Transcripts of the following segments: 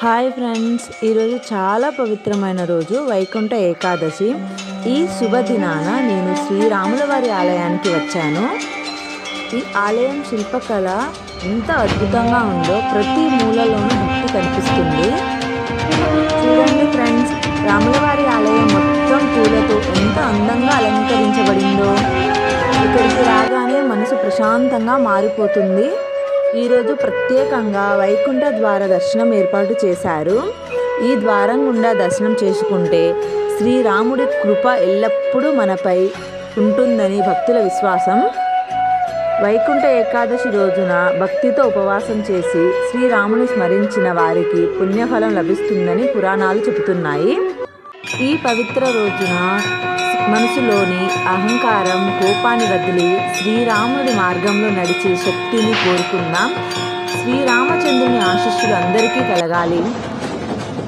Hi friends ఈరోజు చాలా పవిత్రమైన రోజు వైకుంఠ ఏకాదశి. ఈ శుభదినాన నేను శ్రీరాముల వారి ఆలయానికి వచ్చాను. ఈ ఆలయం శిల్పకళ ఎంత అద్భుతంగా ఉందో ప్రతి మూలలోనూ భక్తి కనిపిస్తుంది. చూడండి ఫ్రెండ్స్ రాములవారి ఆలయం మొత్తం పూలతో ఎంత అందంగా అలంకరించబడిందో. ఇక్కడికి రాగానే మనసు ప్రశాంతంగా మారిపోతుంది. ఈరోజు ప్రత్యేకంగా వైకుంఠ ద్వార దర్శనం ఏర్పాటు చేశారు. ఈ ద్వారం గుండా దర్శనం చేసుకుంటే శ్రీరాముడి కృప ఎల్లప్పుడూ మనపై ఉంటుందని భక్తుల విశ్వాసం. వైకుంఠ ఏకాదశి రోజున భక్తితో ఉపవాసం చేసి శ్రీరాముని స్మరించిన వారికి పుణ్యఫలం లభిస్తుందని పురాణాలు చెబుతున్నాయి. ఈ పవిత్ర రోజున మనసులోని అహంకారం కోపాన్ని వదిలి శ్రీరాముడి మార్గంలో నడిచే శక్తిని కోరుకుందాం శ్రీరామచంద్రుని ఆశిష్యులు అందరికీ కలగాలి.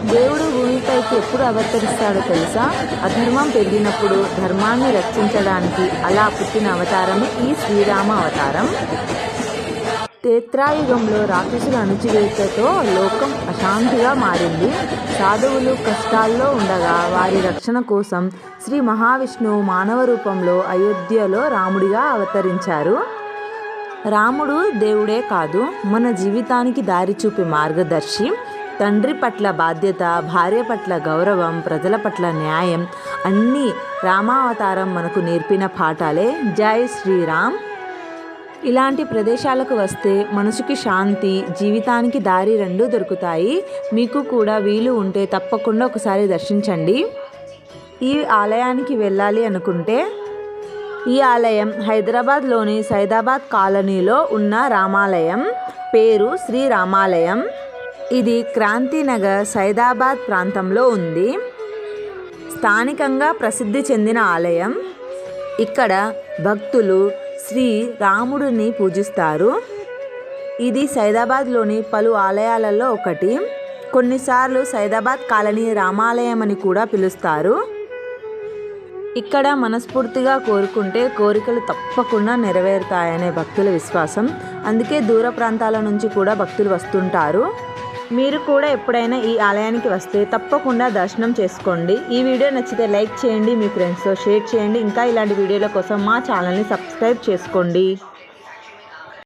దేవుడు భూమిపైకి ఎప్పుడు అవతరిస్తాడో తెలుసా? అధర్మం పెరిగినప్పుడు ధర్మాన్ని రక్షించడానికి అలా పుట్టిన అవతారమే ఈ శ్రీరామ అవతారం. తేత్రాయుగంలో రాక్షసుల అణుచివేతతో లోకం అశాంతిగా మారింది. సాధువులు కష్టాల్లో ఉండగా వారి రక్షణ కోసం శ్రీ మహావిష్ణువు మానవ రూపంలో అయోధ్యలో రాముడిగా అవతరించారు. రాముడు దేవుడే కాదు మన జీవితానికి దారి చూపే మార్గదర్శి. తండ్రి పట్ల బాధ్యత భార్య పట్ల గౌరవం ప్రజల పట్ల న్యాయం అన్నీ రామావతారం మనకు నేర్పిన పాఠాలే. జై శ్రీరామ్. ఇలాంటి ప్రదేశాలకు వస్తే మనసుకి శాంతి జీవితానికి దారి రెండు దొరుకుతాయి. మీకు కూడా వీలు ఉంటే తప్పకుండా ఒకసారి దర్శించండి. ఈ ఆలయానికి వెళ్ళాలి అనుకుంటే ఈ ఆలయం హైదరాబాద్లోని సైదాబాద్ కాలనీలో ఉన్న రామాలయం పేరు శ్రీ రామాలయం. ఇది క్రాంతినగర్ సైదాబాద్ ప్రాంతంలో ఉంది. స్థానికంగా ప్రసిద్ధి చెందిన ఆలయం. ఇక్కడ భక్తులు శ్రీ రాముడిని పూజిస్తారు. ఇది సైదాబాద్లోని పలు ఆలయాలలో ఒకటి. కొన్నిసార్లు సైదాబాద్ కాలనీ రామాలయం అని కూడా పిలుస్తారు. ఇక్కడ మనస్ఫూర్తిగా కోరుకుంటే కోరికలు తప్పకుండా నెరవేరుతాయనే భక్తుల విశ్వాసం. అందుకే దూర ప్రాంతాల నుంచి కూడా భక్తులు వస్తుంటారు. మీరు కూడా ఎప్పుడైనా ఈ ఆలయానికి వస్తే తప్పకుండా దర్శనం చేసుకోండి. ఈ వీడియో నచ్చితే లైక్ చేయండి మీ ఫ్రెండ్స్తో షేర్ చేయండి. ఇంకా ఇలాంటి వీడియోల కోసం మా ఛానల్ని సబ్స్క్రైబ్ చేసుకోండి.